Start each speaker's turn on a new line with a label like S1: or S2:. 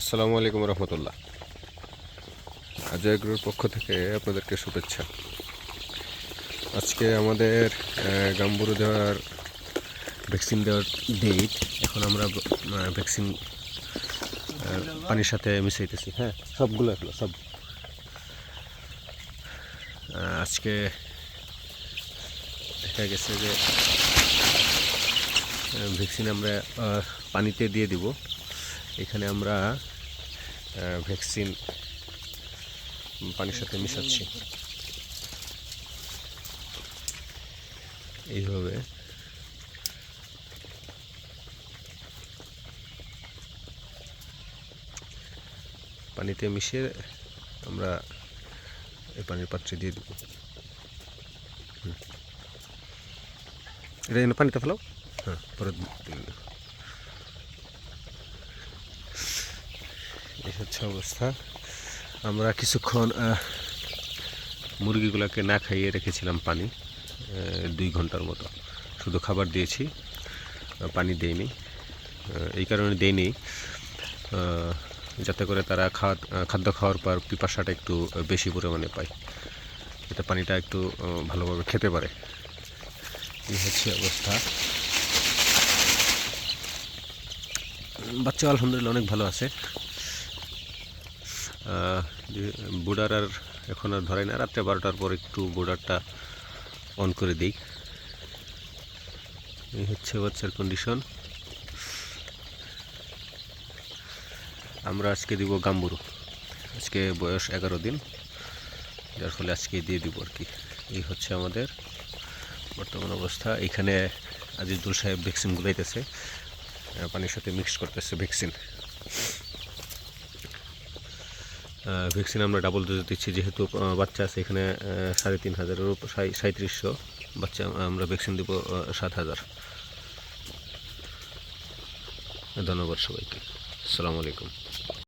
S1: আসসালামু আলাইকুম রহমতুল্লাহ। অজয় গ্রুর পক্ষ থেকে আপনাদেরকে শুভেচ্ছা। আজকে আমাদের গাম্বুরু দেওয়ার ভ্যাকসিন দেওয়ার ডেট এখন আমরা ভ্যাকসিন পানির সাথে মিশাইতেছি হ্যাঁ? সবগুলো এগুলো, সব। আজকে দেখা গেছে যে ভ্যাকসিন আমরা পানিতে দিয়ে দিব। এখানে আমরা ভ্যাকসিন পানির সাথে মিশাচ্ছি। এইভাবে। পানিতে মিশিয়ে আমরা এই পানির পাত্রে দিয়ে দেবো। এটা পানিতে ফেলাও। হ্যাঁ পরে এই হচ্ছে অবস্থা। আমরা কিছুক্ষণ মুরগিগুলোকে না খাইয়ে রেখেছিলাম পানি দুই ঘণ্টার মতো। শুধু খাবার দিয়েছি পানি দেইনি। এই কারণে দেইনি। যাতে করে তারা খাদ্য খাওয়ার পর পিপাসাটা একটু বেশি পরিমাণে পায়। যাতে পানিটা একটু ভালোভাবে খেতে পারে। এই হচ্ছে অবস্থা। বাচ্চা আলহামদুলিল্লাহ অনেক ভালো আছে। বুডার আর এখন আর ধরে না। রাত্রে বারোটার পর একটু বুডারটা অন করে দিই। এই হচ্ছে বাচ্চার কন্ডিশন। আমরা আজকে দিব গাম্বুরু। আজকে বয়স এগারো দিন। যার ফলে আজকে দিয়ে দিব আর কি। এই হচ্ছে আমাদের বর্তমান অবস্থা। এখানে আজিজুল সাহেব ভ্যাকসিন গুলাইতেছে। পানির সাথে মিক্স করতেছে ভ্যাকসিন। ভ্যাকসিন আমরা ডাবল ডোজ দিচ্ছি, যেহেতু বাচ্চা আছে এখানে সাড়ে তিন হাজারের সাঁত্রিশশো বাচ্চা আমরা ভ্যাকসিন দেব সাত হাজার। ধন্যবাদ সবাইকে। আসসালামু আলাইকুম।